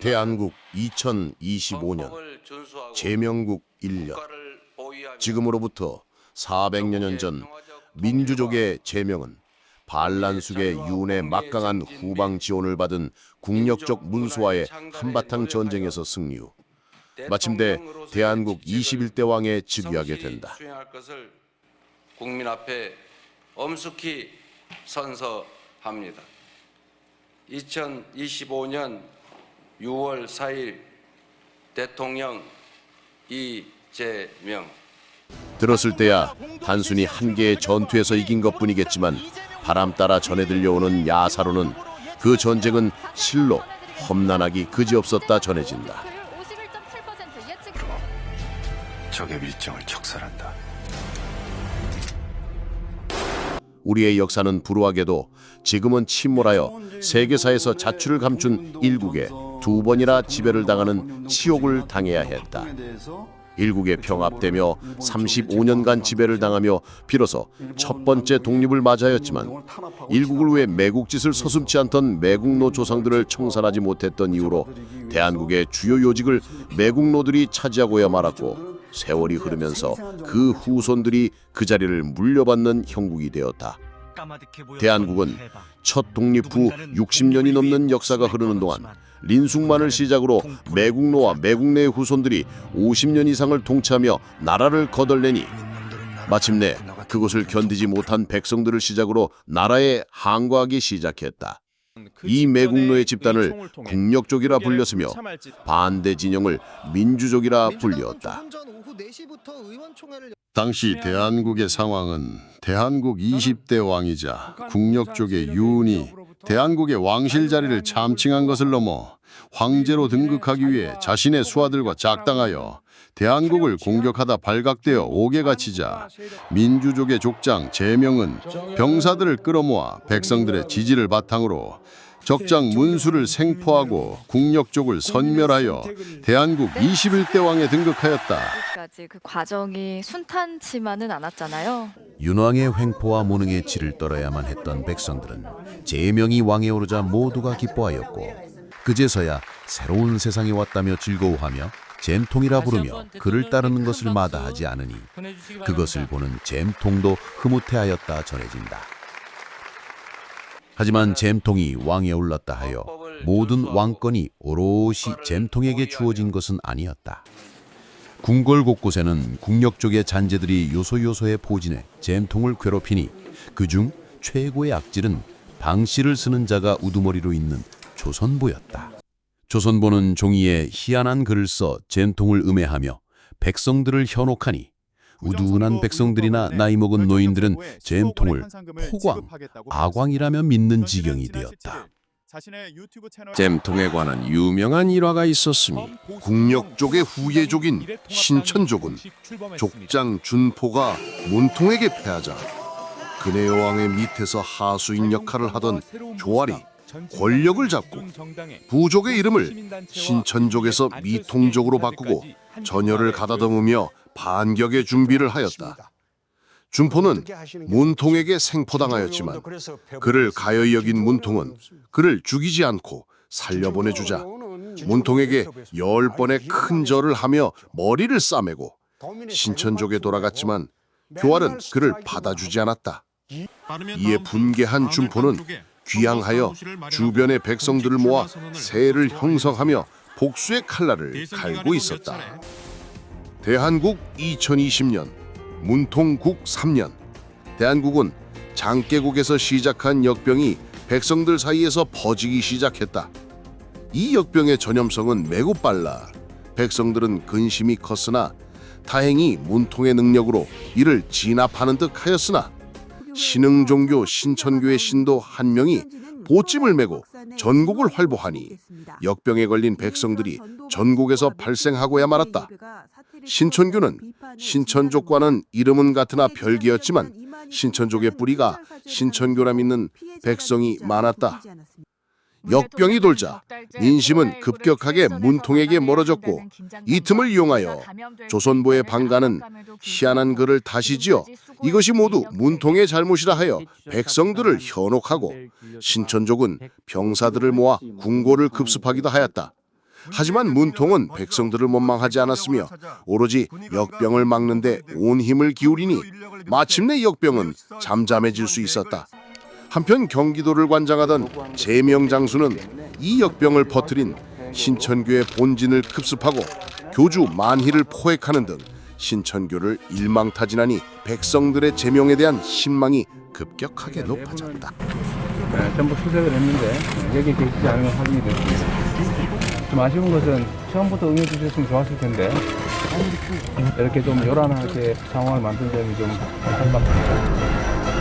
대한국 2025년 제명국 1년 지금으로부터 400여 년 전 민주족의 제명은 반란숙의 윤회 막강한 후방 지원을 받은 국력적 문수와의 한바탕 전쟁에서 승리 후 마침내 대한국 21대 왕에 즉위하게 된다. 국민 앞에 엄숙히 선서합니다. 2025년 6월 4일 대통령 이재명 들었을 때야 단순히 한 개의 전투에서 이긴 것뿐이겠지만 바람 따라 전해 들려오는 야사로는 그 전쟁은 실로 험난하기 그지없었다 전해진다. 51.7% 예측. 적의 밀정을 척살한다. 우리의 역사는 불우하게도 지금은 침몰하여 세계사에서 자취를 감춘 일국에 두 번이나 지배를 당하는 치욕을 당해야 했다. 일국에 평합되며 35년간 지배를 당하며 비로소 첫 번째 독립을 맞이하였지만 일국을 위해 매국짓을 서슴지 않던 매국노 조상들을 청산하지 못했던 이유로 대한국의 주요 요직을 매국노들이 차지하고야 말았고 세월이 흐르면서 그 후손들이 그 자리를 물려받는 형국이 되었다. 대한국은 첫 독립 후 60년이 넘는 역사가 흐르는 동안 린숙만을 시작으로 매국노와 매국내의 후손들이 50년 이상을 통치하며 나라를 거덜내니 마침내 그곳을 견디지 못한 백성들을 시작으로 나라에 항거하기 시작했다. 이 매국노의 집단을 국력족이라 불렸으며 반대 진영을 민주족이라 불렸다. 당시 대한국의 상황은 대한국 20대 왕이자 국력족의 윤이 대한국의 왕실 자리를 참칭한 것을 넘어 황제로 등극하기 위해 자신의 수하들과 작당하여 대한국을 공격하다 발각되어 옥에 갇히자 민주족의 족장 제명은 병사들을 끌어모아 백성들의 지지를 바탕으로 적장 문수를 생포하고 국력족을 선멸하여 대한국 21대 왕에 등극하였다. 까지 그 과정이 순탄치만은 않았잖아요. 윤왕의 횡포와 무능의 치를 떨어야만 했던 백성들은 제명이 왕에 오르자 모두가 기뻐하였고 그제서야 새로운 세상이 왔다며 즐거워하며 잼통이라 부르며 그를 따르는 것을 마다하지 않으니 그것을 보는 잼통도 흐뭇해하였다 전해진다. 하지만 잼통이 왕에 올랐다 하여 모든 왕권이 오롯이 잼통에게 주어진 것은 아니었다. 궁궐 곳곳에는 국력족의 잔재들이 요소요소에 포진해 잼통을 괴롭히니 그중 최고의 악질은 방씨를 쓰는 자가 우두머리로 있는 조선보였다. 조선보는 종이에 희한한 글을 써 잼통을 음해하며 백성들을 현혹하니 우둔한 백성들이나 나이 먹은 노인들은 잼통을 포광, 아광이라며 믿는 지경이 되었다. 잼통에 관한 유명한 일화가 있었으니 국력족의 후예족인 신천족은 족장 준포가 문통에게 패하자 근해 여왕의 밑에서 하수인 역할을 하던 조알이 권력을 잡고 부족의 이름을 신천족에서 미통족으로 바꾸고 전열을 가다듬으며 반격의 준비를 하였다. 준포는 문통에게 생포당하였지만 그를 가여이 여긴 문통은 그를 죽이지 않고 살려보내주자. 문통에게 열 번의 큰 절을 하며 머리를 싸매고 신천족에 돌아갔지만 교활은 그를 받아주지 않았다. 이에 분개한 준포는 귀양하여 주변의 백성들을 모아 세를 형성하며 복수의 칼날을 갈고 있었다. 대한국 2020년, 문통국 3년. 대한국은 장개국에서 시작한 역병이 백성들 사이에서 퍼지기 시작했다. 이 역병의 전염성은 매우 빨라 백성들은 근심이 컸으나 다행히 문통의 능력으로 이를 진압하는 듯 하였으나 신흥종교 신천교의 신도 한 명이 보찜을 메고 전국을 활보하니 역병에 걸린 백성들이 전국에서 발생하고야 말았다. 신천교는 신천족과는 이름은 같으나 별개였지만 신천족의 뿌리가 신천교라 믿는 백성이 많았다. 역병이 돌자 민심은 급격하게 문통에게 멀어졌고 이 틈을 이용하여 조선보의 방가는 희한한 글을 다시 지어 이것이 모두 문통의 잘못이라 하여 백성들을 현혹하고 신천족은 병사들을 모아 궁궐을 급습하기도 하였다. 하지만 문통은 백성들을 원망하지 않았으며 오로지 역병을 막는데 온 힘을 기울이니 마침내 역병은 잠잠해질 수 있었다. 한편 경기도를 관장하던 제명장수는 이 역병을 퍼뜨린 신천교의 본진을 급습하고 교주 만희를 포획하는 등 신천교를 일망타진하니 백성들의 제명에 대한 신망이 급격하게 높아졌다. 네, 전부 수색을 했는데 네, 여기 계시지 건 확인이 됐습니다. 좀 아쉬운 것은 처음부터 응해 주셨으면 좋았을 텐데 이렇게 좀 요란하게 상황을 만든 점이 좀 안타깝습니다.